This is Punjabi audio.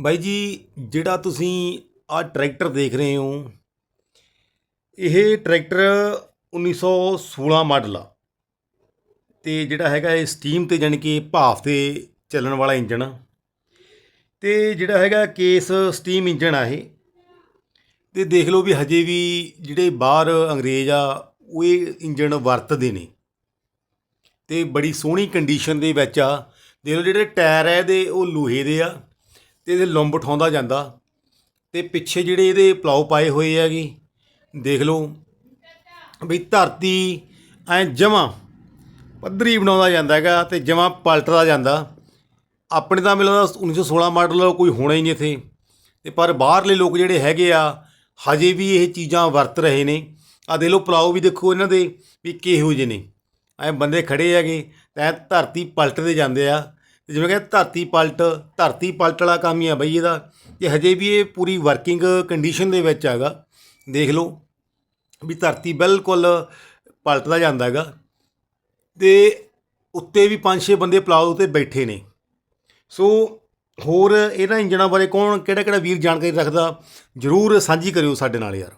ਬਾਈ ਜੀ, ਜਿਹੜਾ ਤੁਸੀਂ ਆਹ ਟਰੈਕਟਰ ਦੇਖ ਰਹੇ ਹੋ, ਇਹ ਟਰੈਕਟਰ 1916 ਮਾਡਲ ਆ। ਤੇ ਜਿਹੜਾ ਹੈਗਾ ਇਹ ਸਟੀਮ ਤੇ ਜਾਣੀ ਕਿ ਭਾਫ ਤੇ ਚੱਲਣ ਵਾਲਾ ਇੰਜਣ ਆ। ਤੇ ਜਿਹੜਾ ਹੈਗਾ ਕੇਸ ਸਟੀਮ ਇੰਜਣ ਆ ਇਹ। ਤੇ ਦੇਖ ਲਓ ਵੀ ਹਜੇ ਵੀ ਜਿਹੜੇ ਬਾਹਰ ਅੰਗਰੇਜ਼ ਆ, ਉਹ ਇਹ ਇੰਜਣ ਵਰਤਦੇ ਨੇ। ਤੇ ਬੜੀ ਸੋਹਣੀ ਕੰਡੀਸ਼ਨ ਦੇ ਵਿੱਚ ਆ। ਦੇਖ ਲਓ ਜਿਹੜੇ ਟਾਇਰ ਆ ਇਹਦੇ, ਉਹ ਲੋਹੇ ਦੇ ਆ। ਤੇ ਇਹਦੇ ਲੰਬ ਉਠਾਉਂਦਾ ਜਾਂਦਾ। ਤੇ ਪਿੱਛੇ ਜਿਹੜੇ ਇਹਦੇ ਪਲਾਉ ਪਾਏ ਹੋਏ ਹੈਗੇ, ਦੇਖ ਲਓ ਵੀ ਧਰਤੀ ਐ ਜਮਾ ਪੱਧਰੀ ਬਣਾਉਂਦਾ ਜਾਂਦਾ ਹੈਗਾ ਤੇ ਜਮਾ ਪਲਟਦਾ ਜਾਂਦਾ। ਆਪਣੇ ਤਾਂ ਮੈਨੂੰ ਲੱਗਦਾ 1916 ਮਾਡਲ ਕੋਈ ਹੋਣਾ ਹੀ ਨਹੀਂ ਇੱਥੇ। ਤੇ ਪਰ ਬਾਹਰਲੇ ਲੋਕ ਜਿਹੜੇ ਹੈਗੇ ਆ, ਹਜੇ ਵੀ ਇਹ ਚੀਜ਼ਾਂ ਵਰਤ ਰਹੇ ਨੇ। ਆ ਦੇਖ ਲਓ ਪਲਾਉ ਵੀ ਦੇਖੋ ਇਹਨਾਂ ਦੇ ਵੀ ਕਿਹੋ ਜਿਹੇ ਨੇ। ਐ ਬੰਦੇ ਖੜੇ ਹੈਗੇ, ਤਾਂ ਧਰਤੀ ਪਲਟਦੇ ਜਾਂਦੇ ਆ। ਜਿਵੇਂ ਕਿ ਧਰਤੀ ਪਲਟ ਧਰਤੀ ਪਲਟ ਵਾਲਾ ਕੰਮ ਹੀ ਆ ਬਈ ਇਹਦਾ। ਤੇ ਹਜੇ ਵੀ ਇਹ ਪੂਰੀ ਵਰਕਿੰਗ ਕੰਡੀਸ਼ਨ ਦੇ ਵਿੱਚ ਹੈਗਾ। ਦੇਖ ਲਓ ਵੀ ਧਰਤੀ ਬਿਲਕੁਲ ਪਲਟਦਾ ਜਾਂਦਾ ਹੈਗਾ। ਤੇ ਉੱਤੇ ਵੀ ਪੰਜ ਛੇ ਬੰਦੇ ਪਲਾਉ ਉੱਤੇ ਬੈਠੇ ਨੇ। ਸੋ ਹੋਰ ਇਹਨਾਂ ਇੰਜਣਾਂ ਬਾਰੇ ਕੌਣ ਕਿਹੜਾ ਕਿਹੜਾ ਵੀਰ ਜਾਣਕਾਰੀ ਰੱਖਦਾ, ਜਰੂਰ ਸਾਂਝੀ ਕਰਿਓ ਸਾਡੇ ਨਾਲ ਯਾਰ।